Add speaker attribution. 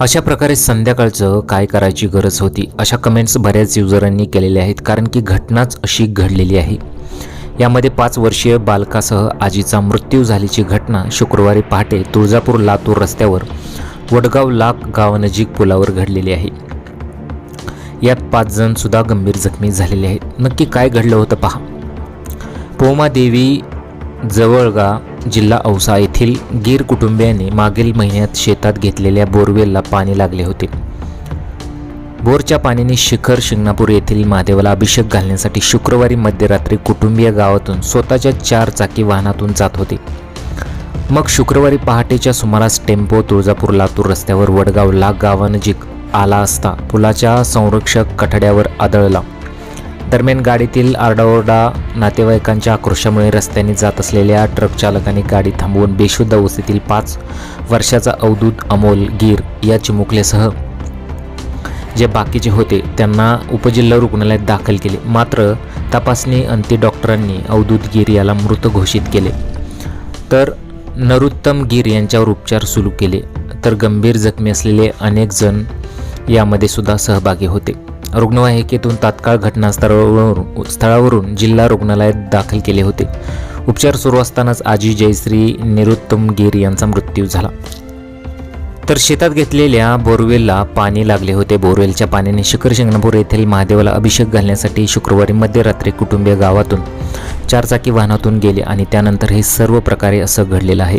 Speaker 1: अशा प्रकारे संध्याकाळचं काय करायची गरज होती? अशा कमेंट्स बऱ्याच युजरांनी केलेल्या आहेत कारण की घटनाच अशी घडलेली आहे. यामध्ये पाच वर्षीय बालकासह आजीचा मृत्यू झाल्याची घटना शुक्रवारी पहाटे तुळजापूर लातूर रस्त्यावर वडगाव लाख गावानजीक पुलावर घडलेली आहे. यात पाच जण सुद्धा गंभीर जखमी झालेले आहेत. नक्की काय घडलं होतं पहा. पोमादेवी जवळगा जिल्हा औसा येथील गीर कुटुंबियांनी मागील महिन्यात शेतात घेतलेल्या बोरवेलला पाणी लागले होते. बोरच्या पाण्याने शिखर शिंगणापूर येथील महादेवाला अभिषेक घालण्यासाठी शुक्रवारी मध्यरात्री कुटुंबीय गावातून स्वतःच्या चार चाकी वाहनातून जात होते. मग शुक्रवारी पहाटेच्या सुमारास टेम्पो तुळजापूर लातूर रस्त्यावर वडगाव लाग गावानजीक आला असता पुलाच्या संरक्षक कठड्यावर आदळला. दरम्यान गाडीतील आरडाओरडा नातेवाईकांच्या आक्रोशामुळे रस्त्याने जात असलेल्या ट्रक चालकाने गाडी थांबवून बेशुद्ध अवस्थेतील पाच वर्षाचा अवधूत अमोल गीर या चिमुकल्यासह जे बाकीचे होते त्यांना उपजिल्हा रुग्णालयात दाखल केले. मात्र तपासणी अंती डॉक्टरांनी अवधूत गिर याला मृत घोषित केले. तर नरुत्तम गिर यांच्यावर उपचार सुरू केले. तर गंभीर जखमी असलेले अनेक जण यामध्ये सुद्धा सहभागी होते. रुग्णवाहिकेतून तात्काळ घटनास्थळावरून स्थळावरून जिल्हा रुग्णालयात दाखल केले होते. उपचार सुरू असतानाच आजी जयश्री निरुत्तम गिर यांचा मृत्यू झाला. तर शेतात घेतलेल्या बोरवेलला पाणी लागले होते. बोरवेलच्या पाण्याने शिखर शिंगणापूर येथील महादेवाला अभिषेक घालण्यासाठी शुक्रवारी मध्यरात्री कुटुंबीय गावातून चारचाकी वाहनातून गेले आणि त्यानंतर हे सर्व प्रकारे असं घडलेलं आहे.